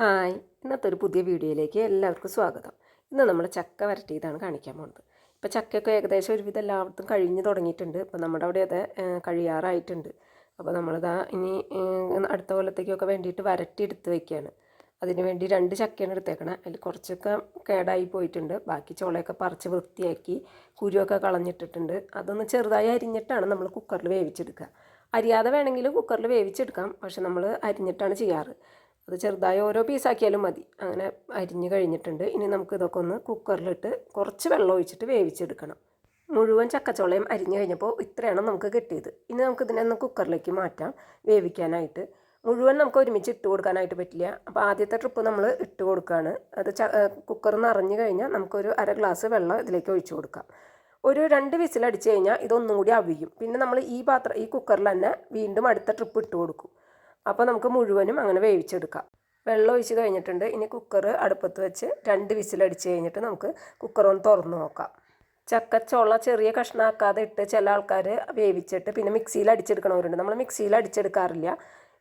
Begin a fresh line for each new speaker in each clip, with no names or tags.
Hi. ഇന്നത്തെ ഒരു പുതിയ വീഡിയോയിലേക്ക് എല്ലാവർക്കും സ്വാഗതം. ഇന്ന് നമ്മൾ ചക്ക വരട്ടിയതാണ് കാണിക്കാൻ പോകുന്നത് ഇപ്പോൾ ചക്കയൊക്കെ ഏകദേശം ഒരുവിധം എല്ലായിടത്തും കഴിഞ്ഞ് തുടങ്ങിയിട്ടുണ്ട്. ഇപ്പോൾ നമ്മുടെ അവിടെ അത് കഴിയാറായിട്ടുണ്ട്. അപ്പോൾ നമ്മളിതാ ഇനി അടുത്ത കൊല്ലത്തേക്കൊക്കെ വേണ്ടിയിട്ട് വരട്ടി എടുത്ത് വയ്ക്കുകയാണ് അതിന് വേണ്ടി രണ്ട് ചക്കയാണ് എടുത്തേക്കണം. അതിൽ കുറച്ചൊക്കെ കേടായി പോയിട്ടുണ്ട്. ബാക്കി ചോളയൊക്കെ പറിച്ച് വൃത്തിയാക്കി കുരുവൊക്കെ കളഞ്ഞിട്ടിട്ടുണ്ട്. അതൊന്ന് ചെറുതായി അരിഞ്ഞിട്ടാണ് നമ്മൾ കുക്കറിൽ വേവിച്ചെടുക്കുക. അരിയാതെ വേണമെങ്കിൽ കുക്കറിൽ വേവിച്ചെടുക്കാം. പക്ഷെ നമ്മൾ അരിഞ്ഞിട്ടാണ് ചെയ്യാറ്. അത് ചെറുതായി ഓരോ പീസാക്കിയാലും മതി. അങ്ങനെ അരിഞ്ഞ് കഴിഞ്ഞിട്ടുണ്ട്. ഇനി നമുക്ക് ഇതൊക്കെ ഒന്ന് കുക്കറിലിട്ട് കുറച്ച് വെള്ളം ഒഴിച്ചിട്ട് വേവിച്ചെടുക്കണം. മുഴുവൻ ചക്കച്ചോളയും അരിഞ്ഞ് കഴിഞ്ഞപ്പോൾ ഇത്രയാണ് നമുക്ക് കിട്ടിയത്. ഇനി നമുക്ക് ഇതിനെ ഒന്ന് കുക്കറിലേക്ക് മാറ്റാം വേവിക്കാനായിട്ട്. മുഴുവൻ നമുക്ക് ഒരുമിച്ച് ഇട്ട് കൊടുക്കാനായിട്ട് പറ്റില്ല. അപ്പോൾ ആദ്യത്തെ ട്രിപ്പ് നമ്മൾ ഇട്ട് കൊടുക്കുകയാണ്. അത് ച കുക്കർ നിറഞ്ഞു കഴിഞ്ഞാൽ നമുക്കൊരു അര ഗ്ലാസ് വെള്ളം ഇതിലേക്ക് ഒഴിച്ചു കൊടുക്കാം. ഒരു രണ്ട് വിസിലടിച്ച് കഴിഞ്ഞാൽ ഇതൊന്നും കൂടി അവിയും. പിന്നെ നമ്മൾ ഈ പാത്രം ഈ കുക്കറിൽ തന്നെ വീണ്ടും അടുത്ത ട്രിപ്പ് ഇട്ട് കൊടുക്കും. അപ്പോൾ നമുക്ക് മുഴുവനും അങ്ങനെ വേവിച്ചെടുക്കാം. വെള്ളം ഒഴിച്ച് കഴിഞ്ഞിട്ടുണ്ട്. ഇനി കുക്കർ അടുപ്പത്ത് വെച്ച് രണ്ട് വിസിലടിച്ച് കഴിഞ്ഞിട്ട് നമുക്ക് കുക്കർ ഒന്ന് തുറന്ന് നോക്കാം. ചക്കച്ചോള ചെറിയ കഷ്ണമാക്കാതെ ഇട്ട് ചില ആൾക്കാർ വേവിച്ചിട്ട് പിന്നെ മിക്സിയിൽ അടിച്ചെടുക്കണവരുണ്ട്. നമ്മൾ മിക്സിയിൽ അടിച്ചെടുക്കാറില്ല.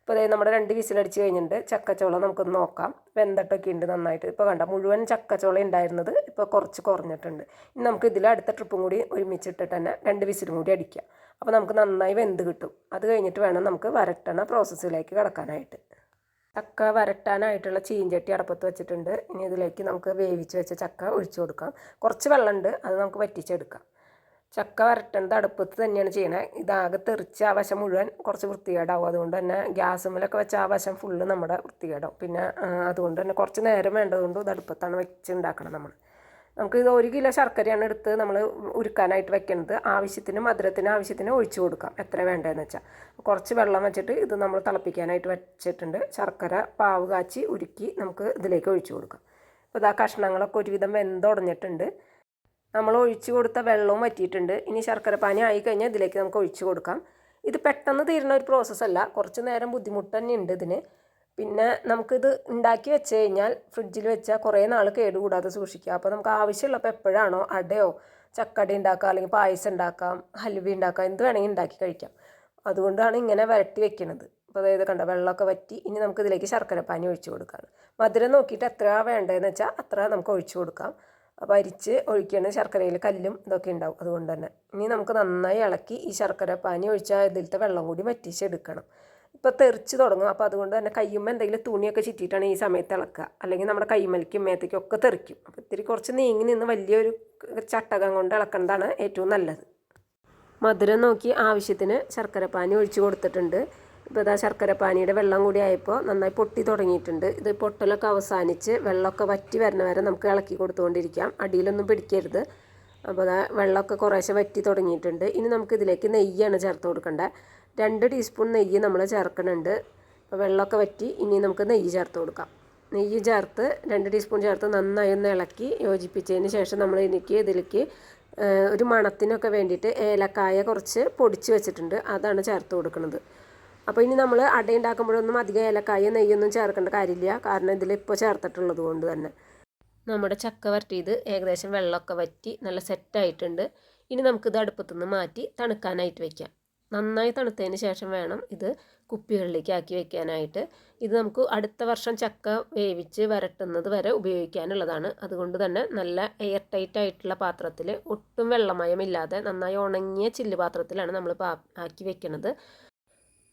ഇപ്പോൾ അതായത് നമ്മുടെ രണ്ട് വിസിലടിച്ച് കഴിഞ്ഞിട്ടുണ്ട്. ചക്കച്ചോളം നമുക്കൊന്ന് നോക്കാം. വെന്തട്ടൊക്കെ ഉണ്ട് നന്നായിട്ട്. ഇപ്പോൾ കണ്ട മുഴുവൻ ചക്കച്ചോളം ഉണ്ടായിരുന്നത് ഇപ്പോൾ കുറച്ച് കുറഞ്ഞിട്ടുണ്ട്. ഇനി നമുക്ക് ഇതിൽ അടുത്ത ട്രിപ്പും കൂടി ഒരുമിച്ചിട്ടിട്ട് തന്നെ രണ്ട് വിസിലും കൂടി അടിക്കാം. അപ്പോൾ നമുക്ക് നന്നായി വെന്ത് കിട്ടും. അത് കഴിഞ്ഞിട്ട് വേണം നമുക്ക് വരട്ടണ പ്രോസസ്സിലേക്ക് കിടക്കാനായിട്ട്. ചക്ക വരട്ടാനായിട്ടുള്ള ചീഞ്ചട്ടി അടപ്പത്ത് വെച്ചിട്ടുണ്ട്. ഇനി ഇതിലേക്ക് നമുക്ക് വേവിച്ച് വെച്ച ചക്ക ഒഴിച്ചു കൊടുക്കാം. കുറച്ച് വെള്ളമുണ്ട് അത് നമുക്ക് വറ്റിച്ചെടുക്കാം. ചക്ക വരട്ടേണ്ടത് അടുപ്പത്ത് തന്നെയാണ് ചെയ്യണേ. ഇതാകെ തെറിച്ച് ആ വശം മുഴുവൻ കുറച്ച് വൃത്തികേടാവും. അതുകൊണ്ട് തന്നെ ഗ്യാസുമ്മലൊക്കെ വെച്ച ആ വശം ഫുള്ള് നമ്മുടെ വൃത്തികേടാവും. പിന്നെ അതുകൊണ്ട് തന്നെ കുറച്ച് നേരം വേണ്ടതുകൊണ്ട് ഇത് അടുപ്പത്താണ് വെച്ച് ഉണ്ടാക്കണം നമ്മൾ നമുക്ക് ഇത് ഒരു കിലോ ശർക്കരയാണ് എടുത്ത് നമ്മൾ ഉരുക്കാനായിട്ട് വെക്കുന്നത് ആവശ്യത്തിന് മധുരത്തിന് ആവശ്യത്തിന് ഒഴിച്ചു കൊടുക്കാം. എത്ര വേണ്ടതെന്ന് വെച്ചാൽ കുറച്ച് വെള്ളം വെച്ചിട്ട് ഇത് നമ്മൾ തിളപ്പിക്കാനായിട്ട് വെച്ചിട്ടുണ്ട്. ശർക്കര പാവ് കാച്ചി ഉരുക്കി നമുക്ക് ഇതിലേക്ക് ഒഴിച്ചു കൊടുക്കാം. അപ്പോൾ ഇതാ കഷ്ണങ്ങളൊക്കെ ഒരുവിധം വെന്തുടഞ്ഞിട്ടുണ്ട് നമ്മൾ ഒഴിച്ചു കൊടുത്ത വെള്ളവും വറ്റിയിട്ടുണ്ട്. ഇനി ശർക്കര പാനി ആയി കഴിഞ്ഞാൽ ഇതിലേക്ക് നമുക്ക് ഒഴിച്ചു കൊടുക്കാം. ഇത് പെട്ടെന്ന് തീരുന്ന ഒരു പ്രോസസ്സ് അല്ല. കുറച്ച് നേരം ബുദ്ധിമുട്ട് തന്നെ ഉണ്ട് ഇതിന്. പിന്നെ നമുക്കിത് ഉണ്ടാക്കി വെച്ച് കഴിഞ്ഞാൽ ഫ്രിഡ്ജിൽ വെച്ചാൽ കുറേ നാൾ കേടുകൂടാതെ സൂക്ഷിക്കുക അപ്പോൾ നമുക്ക് ആവശ്യമുള്ളപ്പോൾ എപ്പോഴാണോ അടയോ ചക്കടി ഉണ്ടാക്കാം അല്ലെങ്കിൽ പായസം ഉണ്ടാക്കാം ഹൽവി ഉണ്ടാക്കാം എന്ത് വേണമെങ്കിൽ ഉണ്ടാക്കി കഴിക്കാം. അതുകൊണ്ടാണ് ഇങ്ങനെ വരട്ടി വെക്കുന്നത് അപ്പോൾ അതായത് കണ്ട വെള്ളമൊക്കെ വറ്റി ഇനി നമുക്ക് ഇതിലേക്ക് ശർക്കര പാനി ഒഴിച്ചു കൊടുക്കാം മധുരം നോക്കിയിട്ട് എത്രയാണ് വേണ്ടതെന്ന് വെച്ചാൽ അത്ര നമുക്ക് ഒഴിച്ചു കൊടുക്കാം. അപ്പോൾ അരിച്ച് ഒഴിക്കുകയാണ് ശർക്കരയിൽ കല്ലും ഇതൊക്കെ ഉണ്ടാവും. അതുകൊണ്ട് തന്നെ ഇനി നമുക്ക് നന്നായി ഇളക്കി ഈ ശർക്കര പാനി ഒഴിച്ചാൽ ഇതിലത്തെ വെള്ളം കൂടി വറ്റിച്ചെടുക്കണം. ഇപ്പോൾ തെറിച്ച് തുടങ്ങും. അപ്പോൾ അതുകൊണ്ട് തന്നെ കയ്യുമ്മ എന്തെങ്കിലും തുണിയൊക്കെ ചുറ്റിയിട്ടാണ് ഈ സമയത്ത് ഇളക്കുക. അല്ലെങ്കിൽ നമ്മുടെ കൈമലിക്കും മേത്തേക്കും ഒക്കെ തെറിക്കും. അപ്പോൾ ഇത്തിരി കുറച്ച് നീങ്ങി നിന്ന് വലിയൊരു ചട്ടകം കൊണ്ട് ഇളക്കേണ്ടതാണ് ഏറ്റവും നല്ലത്. മധുരം നോക്കി ആവശ്യത്തിന് ശർക്കരപ്പാനി ഒഴിച്ച് കൊടുത്തിട്ടുണ്ട്. ഇപ്പോൾ ഇതാ ശർക്കര പാനിയുടെ വെള്ളം കൂടി ആയപ്പോൾ നന്നായി പൊട്ടി തുടങ്ങിയിട്ടുണ്ട്. ഇത് പൊട്ടലൊക്കെ അവസാനിച്ച് വെള്ളമൊക്കെ വറ്റി വരുന്ന വരെ നമുക്ക് ഇളക്കി കൊടുത്തുകൊണ്ടിരിക്കാം. അടിയിലൊന്നും പിടിക്കരുത്. അപ്പോൾ അതാ വെള്ളമൊക്കെ കുറേശ്ശെ വറ്റി തുടങ്ങിയിട്ടുണ്ട്. ഇനി നമുക്ക് ഇതിലേക്ക് നെയ്യാണ് ചേർത്ത് കൊടുക്കേണ്ടത് രണ്ട് ടീസ്പൂൺ നെയ്യ് നമ്മൾ ചേർക്കുന്നുണ്ട് അപ്പോൾ വെള്ളമൊക്കെ വറ്റി ഇനി നമുക്ക് നെയ്യ് ചേർത്ത് കൊടുക്കാം. നെയ്യ് ചേർത്ത് രണ്ട് ടീസ്പൂൺ ചേർത്ത് നന്നായി ഒന്ന് ഇളക്കി യോജിപ്പിച്ചതിന് ശേഷം നമ്മൾ എനിക്ക് ഇതിലേക്ക് ഒരു മണത്തിനൊക്കെ വേണ്ടിയിട്ട് ഏലക്കായ കുറച്ച് പൊടിച്ച് വെച്ചിട്ടുണ്ട്. അതാണ് ചേർത്ത് കൊടുക്കുന്നത് അപ്പോൾ ഇനി നമ്മൾ അട ഉണ്ടാക്കുമ്പോഴൊന്നും അധികം ഏലക്കായ നെയ്യൊന്നും ചേർക്കേണ്ട കാര്യമില്ല. കാരണം ഇതിൽ ഇപ്പോൾ ചേർത്തിട്ടുള്ളത് കൊണ്ട് തന്നെ. നമ്മുടെ ചക്ക വരട്ടിയത് ഏകദേശം വെള്ളമൊക്കെ വറ്റി നല്ല സെറ്റായിട്ടുണ്ട് ഇനി നമുക്കിത് അടുപ്പത്തു നിന്ന് മാറ്റി തണുക്കാനായിട്ട് വയ്ക്കാം നന്നായി തണുത്തതിന് ശേഷം വേണം ഇത് കുപ്പികളിലേക്ക് ആക്കി വെക്കാനായിട്ട്. ഇത് നമുക്ക് അടുത്ത വർഷം ചക്ക വേവിച്ച് വരട്ടുന്നത് വരെ ഉപയോഗിക്കാനുള്ളതാണ്. അതുകൊണ്ട് തന്നെ നല്ല എയർ ടൈറ്റ് ആയിട്ടുള്ള പാത്രത്തിൽ ഒട്ടും വെള്ളമയമില്ലാതെ നന്നായി ഉണങ്ങിയ ചില്ല് പാത്രത്തിലാണ് നമ്മൾ ആക്കി വെക്കുന്നത്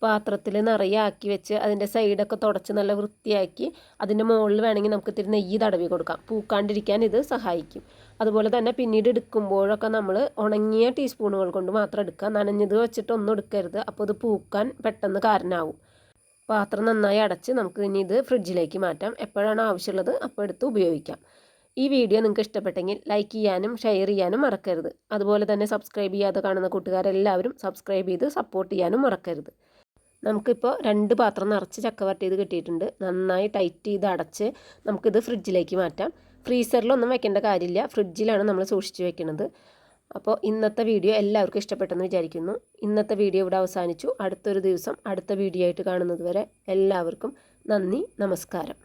പാത്രത്തിൽ നിറയെ ആക്കി വെച്ച് അതിന്റെ സൈഡൊക്കെ തുടച്ച് നല്ല വൃത്തിയാക്കി അതിന്റെ മുകളിൽ വേണമെങ്കിൽ നമുക്ക് ഇത്തിരി നെയ്യ് തടവി കൊടുക്കാം. പൂക്കാണ്ടിരിക്കാൻ ഇത് സഹായിക്കും. അതുപോലെ തന്നെ പിന്നീട് എടുക്കുമ്പോഴൊക്കെ നമ്മൾ ഉണങ്ങിയ ടീസ്പൂണുകൾ കൊണ്ട് മാത്രം എടുക്കുക. നനഞ്ഞത് വെച്ചിട്ട് ഒന്നും എടുക്കരുത്. അപ്പോൾ ഇത് പൂക്കാൻ പെട്ടെന്ന് കാരണമാവും പാത്രം നന്നായി അടച്ച് നമുക്ക് ഇനി ഇത് ഫ്രിഡ്ജിലേക്ക് മാറ്റാം. എപ്പോഴാണ് ആവശ്യമുള്ളത് അപ്പോൾ എടുത്ത് ഉപയോഗിക്കാം. ഈ വീഡിയോ നിങ്ങൾക്ക് ഇഷ്ടപ്പെട്ടെങ്കിൽ ലൈക്ക് ചെയ്യാനും ഷെയർ ചെയ്യാനും മറക്കരുത്. അതുപോലെ തന്നെ സബ്സ്ക്രൈബ് ചെയ്യാതെ കാണുന്ന കൂട്ടുകാരെല്ലാവരും സബ്സ്ക്രൈബ് ചെയ്ത് സപ്പോർട്ട് ചെയ്യാനും മറക്കരുത്. നമുക്കിപ്പോൾ രണ്ട് പാത്രം നിറച്ച് ചക്ക വരട്ടിയത് കിട്ടിയിട്ടുണ്ട്. നന്നായി ടൈറ്റ് ചെയ്ത് അടച്ച് നമുക്കിത് ഫ്രിഡ്ജിലേക്ക് മാറ്റാം. ഫ്രീസറിലൊന്നും വെക്കേണ്ട കാര്യമില്ല. ഫ്രിഡ്ജിലാണ് നമ്മൾ സൂക്ഷിച്ച് വെക്കുന്നത് അപ്പോൾ ഇന്നത്തെ വീഡിയോ എല്ലാവർക്കും ഇഷ്ടപ്പെട്ടെന്ന് വിചാരിക്കുന്നു. ഇന്നത്തെ വീഡിയോ ഇവിടെ അവസാനിച്ചു. അടുത്തൊരു ദിവസം അടുത്ത വീഡിയോ ആയിട്ട് കാണുന്നത് വരെ എല്ലാവർക്കും നന്ദി നമസ്കാരം.